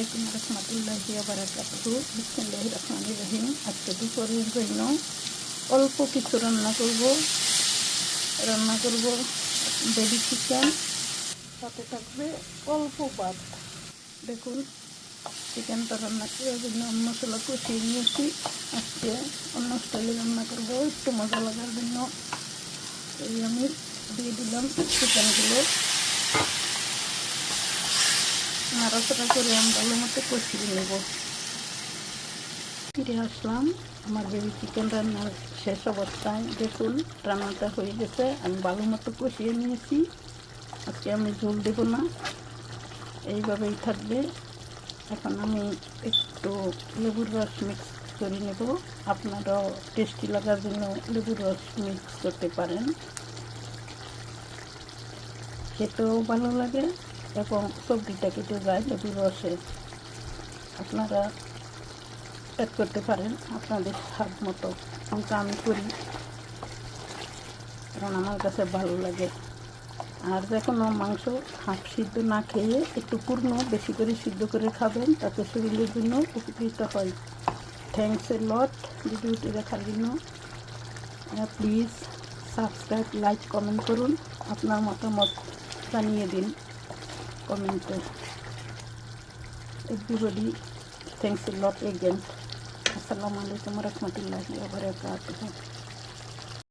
আলাইকুম রহমতুল্লাহি বারাকাতুহু বিসমিল্লাহি রহমানির রহিম আজকে দুপুরের জন্য অল্প কিছু রান্না করব রান্না করব বেবি চিকেন সাথে থাকবে অল্প ভাত। দেখুন চিকেনটা রান্না করার জন্য মশলা কষিয়ে নিয়েছি। আজকে অন্য স্টাইলে রান্না করব। একটু মজা লাগার জন্য। এই আমি দিয়ে দিলাম চিকেনগুলো নাড়াচাড়া করে আমি ভালো মতো কষিয়ে নেব। ফিরে আসলাম। আমার বেবি চিকেন রান্নার শেষ অবস্থায়। দেখুন, রান্নাটা হয়ে গেছে। আমি ভালো মতো কষিয়ে নিয়েছি। আজকে আমি ঝোল দেব না। এইভাবেই থাকবে। এখন আমি একটু লেবুর রস মিক্স করে নেব। আপনারাও টেস্টি লাগার জন্য লেবুর রস মিক্স করতে পারেন। খেতেও ভালো লাগে। এবং সবজিটা কেটে যায় লেবুর রসে। আপনারা অ্যাড করতে পারেন আপনাদের স্বাদ মতো। অঙ্ক আমি করি, কারণ আমার কাছে ভালো লাগে। আর কোনো মাংস হাফ সিদ্ধ না খেয়ে একটু পূর্ণ বেশি করে সিদ্ধ করে খাবেন, তাতে শরীরের জন্য উপকৃত হয়। থ্যাংকস এ লট ভিডিওটি দেখার জন্য। প্লিজ সাবস্ক্রাইব লাইক কমেন্ট করুন। আপনার মতামত জানিয়ে দিন। থ্যাংকস এ লট এগেন আসসালামু আলাইকুম রহমতুল্লাহি ওয়া বারাকাতুহু